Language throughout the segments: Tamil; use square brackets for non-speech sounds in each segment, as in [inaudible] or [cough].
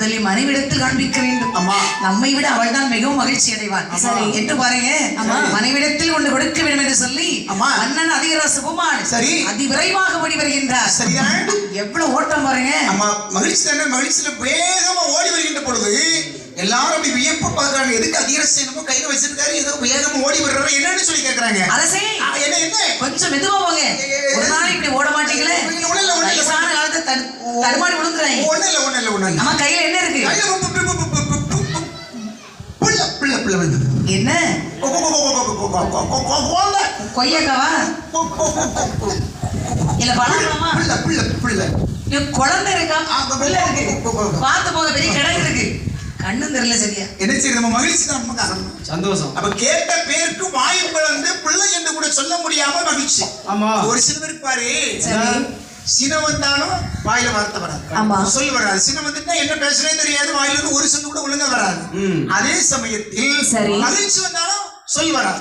முதலில் மனைவிடத்தில் காண்பிக்க வேண்டும். ஆமா. நம்மை விட அவள் தான் மிகவும் மகிழ்ச்சி அடைவாள். சரி. என்று பாருங்க. மனைவிடத்தில் கொண்டு கொடுக்க வேண்டும் என்று சொல்லி ஆமா. அண்ணன் அதிகர சுபமான் சரி. அதிவிரைவாக ஓடி வருகின்றார். சரிதான் எவ்வளவு ஓட்டம் பாருங்க. ஆமா மகிழ்ச்சி தானே மகிழ்ச்சியில வேகமா ஓடி வருகின்ற பொழுது எல்லாரும் அப்படி வியப்பு பார்க்கறாங்க. எதுக்கு அதிகாரம் செய்யணுமோ கையில வச்சிருக்காரு ஏதோ வேகமா ஓடி வர்றாரு என்னன்னு சொல்லி கேக்குறாங்க. அரசே. என்ன என்ன? கொஞ்சம் மெதுவா போங்க. ஒரு நாள் இப்படி ஓட தடுமாறி விழுந்துறேன் ஒண்ணு இல்ல ஒண்ணு இல்ல ஒண்ணு நம்ம கையில என்ன இருக்கு புள்ள புள்ள புள்ள வந்தது என்ன கொய்யக்காவா இல்ல பழம் புள்ள புள்ள புள்ள குழந்தை இருக்கா பிள்ளை இருக்கு பார்த்து போக பெரிய கிடங்கு இருக்கு கண்ணும் தெரியல சரியா என்ன சரி நம்ம மகிழ்ச்சி தான் சந்தோஷம் அப்ப கேட்ட பேருக்கு வாய் பிளந்து பிள்ளை என்று கூட சொல்ல முடியாம மகிழ்ச்சி ஆமா ஒரு சிலர் இருப்பாரு சினம் வந்தாலும் வாயில வார்த்தை வராது. ஆமா. சொல் வராது. சினம் வந்துட்டா என்ன பேசுறே தெரியாது. வாயில இருந்து ஒரு சொல்லு கூட ஒழுங்கா வராது. அதே சமயத்தில். மகிழ்ச்சி வந்தாலும் சொல் வராது.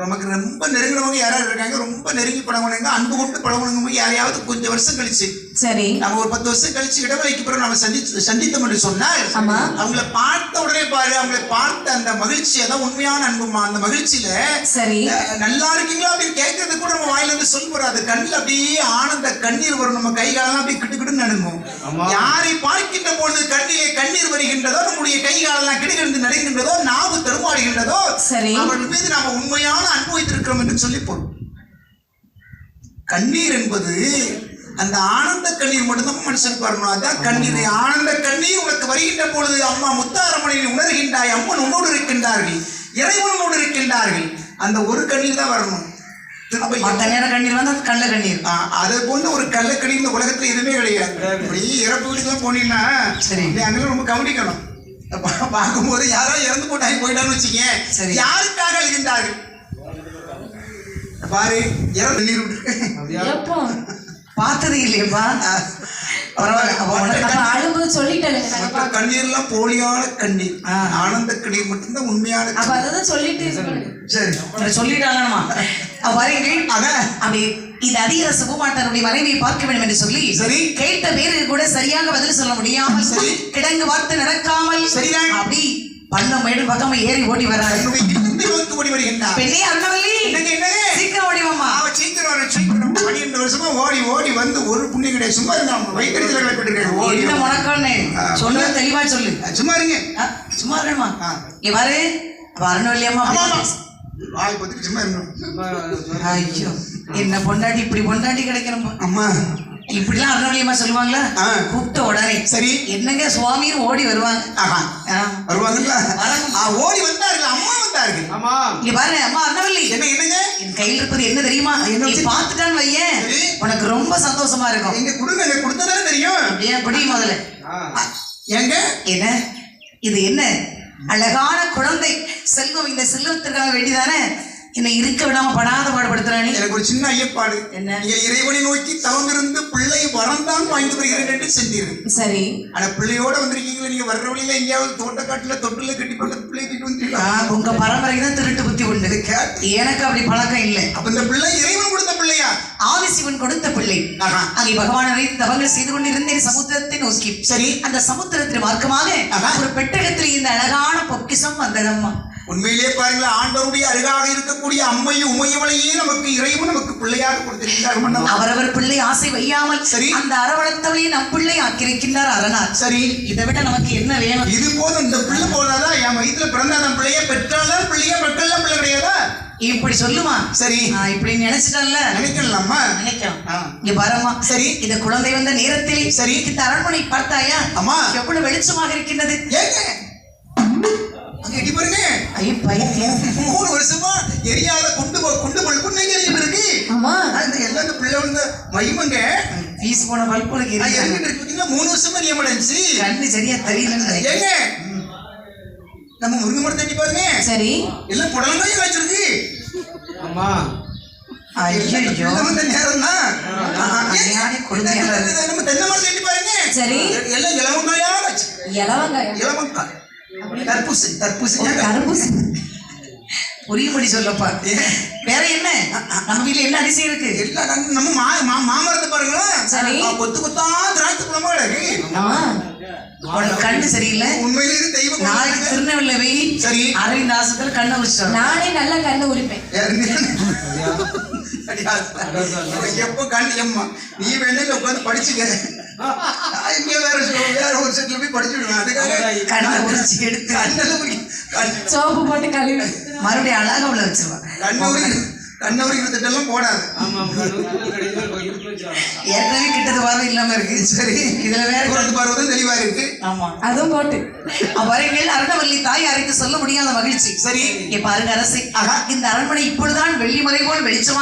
நமக்கு ரொம்ப நெருங்கினவங்க யாராவது இருக்காங்க ரொம்ப நெருங்கி பழகுனவங்க அன்பு கொண்டு பழகுனவங்க யாரையாவது கொஞ்சம் வருஷம் கழிச்சு சரி. நம்ம ஒரு பத்து வருஷம் கழிச்சு இடைவெளிக்கு பிறகு நம்ம சந்திச்சு சந்தித்தோம் என்று சொன்னால். அவங்கள பார்த்த உடனே பாரு அவங்கள பார்த்த அந்த மகிழ்ச்சி அதான் உண்மையான அன்புமா அந்த மகிழ்ச்சியில சரி. நல்லா இருக்கீங்களா அப்படின்னு கேட்கறது கூட நம்ம வாயில இருந்து சொல் வராது. கண்ணில் அப்படியே ஆனந்த கண்ணீர் வரும். நம்ம கை காலெல்லாம் அப்படியே கிட்டு கிட்டு நடுங்கும். யாரை பார்க்கின்ற பொழுது கண்ணிலே கண்ணீர் வருகின்றதோ நம்முடைய கை காலெல்லாம் கிடுகிட்டு நடுகின்றதோ நாவு தடுமாறுகின்றதோ சரி. அவர்கள் மீது நாம உண்மையான அன்பு வைத்திருக்கிறோம் என்று சொல்லி பொருள் கண்ணீர் என்பது அந்த ஆனந்த கண்ணீர் மட்டும்தான் மனுஷனுக்கு வரணும் அதான் கண்ணீர் ஆனந்த கண்ணீர் உனக்கு வருகின்ற பொழுது அம்மா முத்தாரமணியை உணர்கின்றாய். அம்மன் உன்னோடு இருக்கின்றார்கள். இறைவன் உன்னோடு இருக்கின்றார்கள். அந்த ஒரு கண்ணீர் தான் வரணும். திரும்ப நேரம் கண்ணீர் வந்தா கண்ணுல கண்ணீர். ஆ, அதை போன்ற ஒரு கள்ளக்கண்ணீர் இந்த உலகத்துல எதுவுமே கிடையாது. இப்படி இறப்பு வீட்டுக்குலாம் போனீங்கன்னா சரி. நீ அங்கெல்லாம் ரொம்ப கவனிக்கணும். பார்க்கும்போது யாராவது இறந்து போட்டாங்க போயிட்டான்னு வச்சுக்கேன். சரி. யாருக்காக அழுகின்றார்கள்? பாரு இறந்து நீர் பார்த்தது இல்லையப்பா கண்ணீர்லாம் போலியான கண்ணீர். ஆனந்த கண்ணீர் மட்டும்தான் உண்மையான அப்ப கண்ணீர். அதான் சொல்லிட்டு. சரி சொல்லிட்டாங்கம்மா வரீங்கள் அதான் அப்படி இது அதிக சுபமாட்டனுடைய மனைவியை பார்க்க வேண்டும் என்று சொல்லி சரி. கேட்ட பேரு கூட சரியாக பதில் சொல்ல முடியாமல் சரி. கிடங்கு வார்த்தை நடக்காமல் சரிதான். அப்படி பண்ண மேடு பக்கமா ஏறி ஓடி நோக்கி ஓடி வருகின்றார் பெண்ணே அருணவல்லி சீக்கிரம் ஓடி வாம்மா அவ சீக்கிரம் சீக்கிரம் பன்னிரெண்டு வருஷமா ஓடி ஓடி வந்து ஒரு புண்ணியம் கிடையாது சும்மா வயிற்றுல கிளப்பிட்டு ஓடி என்ன தெளிவா சொல்லு. சும்மா இருங்க. சும்மா. இங்க பாரு. வாய் இருங்க. ஐயோ என்ன பொண்டாட்டி இப்படி பொண்டாட்டி கிடைக்கணும் அம்மா. இப்படிலாம் அருணவல்லியம்மா சொல்லுவாங்களா. கூப்பிட்ட உடனே. சரி. என்னங்க சுவாமியும் ஓடி வருவாங்க. வருவாங்கல்ல? ஓடி வந்தார்கள் அம்மா. வந்தார்கள் ஆமா. இங்க பாரு அம்மா அருணவல்லி. என்ன என்னங்க? என் கையில் இருப்பது என்ன தெரியுமா? என்ன பார்த்துட்டான்னு வையேன். உனக்கு ரொம்ப சந்தோஷமா இருக்கும். எங்க கொடுங்க எங்க கொடுத்ததானே தெரியும். அப்படியே படி முதல்ல. ஏங்க? என்ன? இது என்ன? அழகான குழந்தை. செல்வம் இந்த செல்வத்திற்காக வேண்டிதானே? என்னை இருக்க விடாம படாத பாடுபடுத்துறானே எனக்கு ஒரு சின்ன ஐயப்பாடு. என்ன? நீங்க இறைவனை நோக்கி தவம் இருந்து பிள்ளை வரந்தான் வாங்கி வருகிறேன் என்று சென்றீர்கள். சரி. ஆனா பிள்ளையோட வந்திருக்கீங்களா நீங்க வர்ற வழியில எங்கேயாவது தோட்டக்காட்டுல தொட்டில கட்டி போட்டு பிள்ளை தூக்கிட்டு ஆ, வந்துட்டீங்களா உங்க பரம்பரைக்கு தான் திருட்டு புத்தி உண்டு. கேட்டு. எனக்கு அப்படி பழக்கம் இல்லை. அப்ப இந்த பிள்ளை இறைவன் கொடுத்த பிள்ளையா? ஆதிசிவன் கொடுத்த பிள்ளை. அங்கே பகவானை தவங்கள் செய்து கொண்டிருந்தேன் சமுத்திரத்தை நோக்கி. சரி. அந்த சமுத்திரத்தின் மார்க்கமாக. ஒரு பெட்டகத்தில் இந்த அழகான பொக்கிஷம் வந்ததம்மா. உண்மையிலே பாருங்களேன் ஆண்டவருடைய அருகாக இருக்கக்கூடிய அம்மையும் உமையவளையே நமக்கு இறைவன் நமக்கு பிள்ளையாக கொடுத்திருக்கிறார். அவரவர் பிள்ளை ஆசை வையாமல் சரி. அந்த அரவணத்தவளையே நம் பிள்ளை ஆக்கியிருக்கின்றார் அரணார். சரி. இதை விட நமக்கு என்ன வேணும்? இது போதும். இந்த பிள்ளை போதாதான் என் வயிற்றுல பிறந்தாதான் பிள்ளைய பெற்றால்தான் பிள்ளையா பெற்றால்தான் பிள்ளை கிடையாதா? இப்படி சொல்லுமா? சரி. இப்படி நினைச்சிட்டல்ல. நினைக்கலாமா? நினைக்கிறோம் ஆ. இங்க பாரம்மா. சரி. இந்த குழந்தை வந்த நேரத்தில் சரி. இந்த அரண்மனை பார்த்தாயா? அம்மா. எவ்வளவு வெளிச்சமாக இருக்கின்றது? ஏங்க? அங்க எட்டி பாருங்க. ஐயோ மூணு வருஷமா எரியால குண்டு குண்டு பழுப்பு நீங்க இருக்கு. ஆமா. அந்த எல்லாரும் பிள்ளைங்க மயிமங்க. பீஸ் போன பல்புக்கு இருக்கு மூணு வருஷமா நியமனம் அடைஞ்சு கண்ணு சரியா தெரியல ஏங்க நம்ம முருங்கை மரம் தட்டி பாருங்க. சரி. எல்லாம் புடலங்காய் காய்ச்சிருக்கு. ஆமா ஐயோ அந்த நேரம் தான் நம்ம தென்னை மரம் தட்டி பாருங்க. சரி. எல்லாம் இலவங்காயா இலவங்காய்? இலவங்காய். தர்பூசணி ஒரு தர்பூசணி புரியும்படி சொல்லப்பா. வேற என்ன? நம்ம வீட்டுல என்ன அதிசயம் இருக்கு? எல்லா நம்ம மா மா- மாமரத்தை பாருங்களேன். சரி. கொத்து கொத்தா திராட்சை இருக்கு உனக்கு கண்ணு சரியில்லை. உண்மையிலேயே தெய்வ நாளைக்கு. திருநெல்வேலி போய் சரி. அரவிந்த் ஆசத்தில் கண்ணை வச்சிட்டோம் நானே நல்லா கண்ணு உரிப்பேன். எப்போ கண் எம்மா? நீ வேணும் உட்காந்து படிச்சுக்க. இங்க வேற சொ- வேற ஒரு செட்ல போய் படிச்சுடுவேன் அதுக்காக கண்ணை உரிச்சு எடுத்து கண்ணல கண் சோப்பு போட்டு கழுவி மறுபடியும் அழகா உள்ள வச்சிருவான். கண்ணூரி கண்ணூரி இருந்துட்டெல்லாம் போடாது. ஏற்கனவே கிட்டது பார்வை இல்லாம இருக்கு. சரி. இதுல வேற தூரத்து பார்வதும் தெளிவா இருக்கு. ஆமா. அதுவும் போட்டு. [laughs] அவர்கள் அருணவல்லி தாய் அறைக்கு சொல்ல முடியாத மகிழ்ச்சி. சரி. இங்க பாருங்க அரசே ஆஹா. இந்த அரண்மனை இப்பொழுதுதான் வெள்ளி மறை போல் வெளிச்சமா